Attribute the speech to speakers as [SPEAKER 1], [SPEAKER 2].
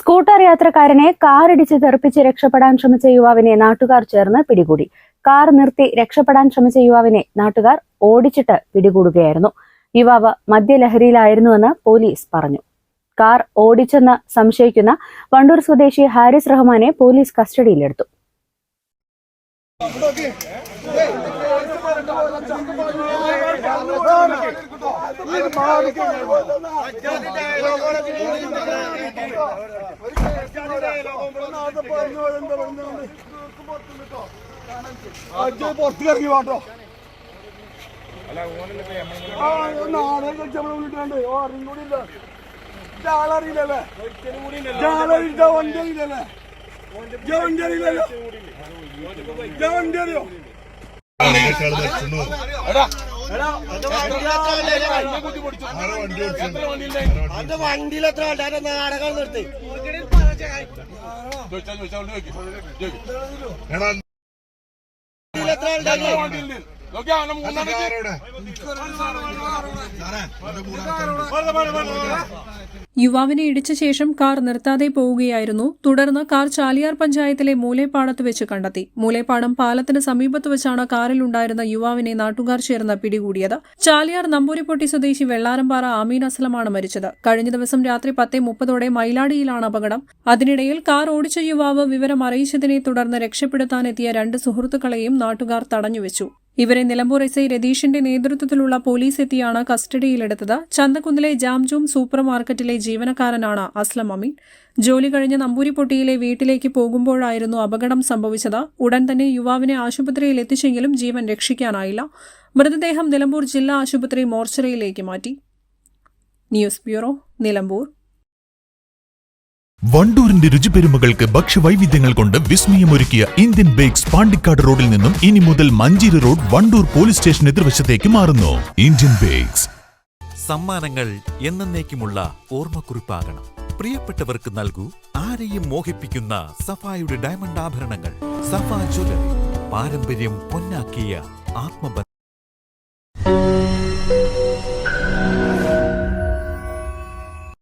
[SPEAKER 1] Scooter യാത്രക്കാരനെ കാറിടിച്ച് തെറിപ്പിച്ച് രക്ഷപ്പെടാൻ ശ്രമിച്ച യുവാവിനെ നാട്ടുകാർ ചേർന്ന് പിടികൂടി കാർ നിർത്തി രക്ഷപ്പെടാൻ ശ്രമിച്ച യുവാവിനെ നാട്ടുകാർ ഓടിച്ചിട്ട് പിടികൂടുകയായിരുന്നു യുവാവ് മദ്യലഹരിയിലായിരുന്നുവെന്ന് പോലീസ് പറഞ്ഞു കാർ ഓടിച്ചെന്ന് സംശയിക്കുന്ന വണ്ടൂർ സ്വദേശി ഹാരിസ് റഹ്മാനെ പോലീസ് കസ്റ്റഡിയിലെടുത്തു
[SPEAKER 2] പുറത്തിറങ്ങി വാട്ടോ നാളെ ഓ അറിയും കൂടി ഇല്ല ആളറിയില്ലല്ലേ ആളറിയില്ല വണ്ടി അറിയില്ലല്ലേ വണ്ടി അറിയില്ലല്ലോ വണ്ടി അറിയോ
[SPEAKER 3] വണ്ടിയിൽ എത്ര ആൾക്കാരെ നാടകം നിർത്തി. വണ്ടിയിൽ എത്ര ആൾക്കാരുണ്ട്
[SPEAKER 4] യുവാവിനെ ഇടിച്ച ശേഷം കാർ നിർത്താതെ പോവുകയായിരുന്നു. തുടർന്ന് കാർ ചാലിയാർ പഞ്ചായത്തിലെ മൂലേപ്പാടത്ത് വെച്ച് കണ്ടെത്തി. മൂലേപ്പാടം പാലത്തിന് സമീപത്ത് വെച്ചാണ് കാറിൽ ഉണ്ടായിരുന്ന യുവാവിനെ നാട്ടുകാർ ചേർന്ന് പിടികൂടിയത്. ചാലിയാർ നമ്പൂരിപ്പൊട്ടി സ്വദേശി വെള്ളാരംപാറ ആമീൻ അസ്ലമാണ് മരിച്ചത്. കഴിഞ്ഞ ദിവസം രാത്രി പത്തേ മുപ്പതോടെ മൈലാടിയിലാണ് അപകടം. അതിനിടയിൽ കാർ ഓടിച്ച യുവാവ് വിവരം അറിയിച്ചതിനെ തുടർന്ന് രക്ഷപ്പെടുത്താനെത്തിയ രണ്ട് സുഹൃത്തുക്കളെയും നാട്ടുകാർ തടഞ്ഞുവെച്ചു. ഇവരെ നിലമ്പൂർ എസ് ഐ രതീഷിന്റെ നേതൃത്വത്തിലുള്ള പോലീസ് എത്തിയാണ് കസ്റ്റഡിയിലെടുത്തത്. ചന്തക്കുന്നിലെ ജാംജൂം സൂപ്പർ മാർക്കറ്റിലെ ജീവനക്കാരനാണ് അസ്ലം അമീൻ. ജോലി കഴിഞ്ഞ് നമ്പൂരിപ്പൊട്ടിയിലെ വീട്ടിലേക്ക് പോകുമ്പോഴായിരുന്നു അപകടം സംഭവിച്ചത്. ഉടൻ തന്നെ യുവാവിനെ ആശുപത്രിയിൽ എത്തിച്ചെങ്കിലും ജീവൻ രക്ഷിക്കാനായില്ല. മൃതദേഹം നിലമ്പൂർ ജില്ലാ ആശുപത്രി മോർച്ചറിയിലേക്ക് മാറ്റി. News bureau Nilambur.
[SPEAKER 5] വണ്ടൂരിന്റെ രുചിപെരുമകൾക്ക് ഭക്ഷ്യവൈവിധ്യങ്ങൾ കൊണ്ട് വിസ്മയമൊരുക്കിയ ഇന്ത്യൻ ബേക്സ് പാണ്ടിക്കാട് റോഡിൽ നിന്നും ഇനി മുതൽ Manjeri road Vandoor police station എതിർവശത്തേക്ക് മാറുന്നു. Indian bakes.
[SPEAKER 6] സമ്മാനങ്ങൾ എന്നേക്കുമുള്ള ഓർമ്മക്കുറിപ്പാകണം. പ്രിയപ്പെട്ടവർക്ക് നൽകൂ ആരെയും മോഹിപ്പിക്കുന്ന സഫായുടെ ഡയമണ്ട് ആഭരണങ്ങൾ. സഫാ ജ്വല്ലറി. പാരമ്പര്യം പൊന്നാക്കിയ ആത്മബന്ധം.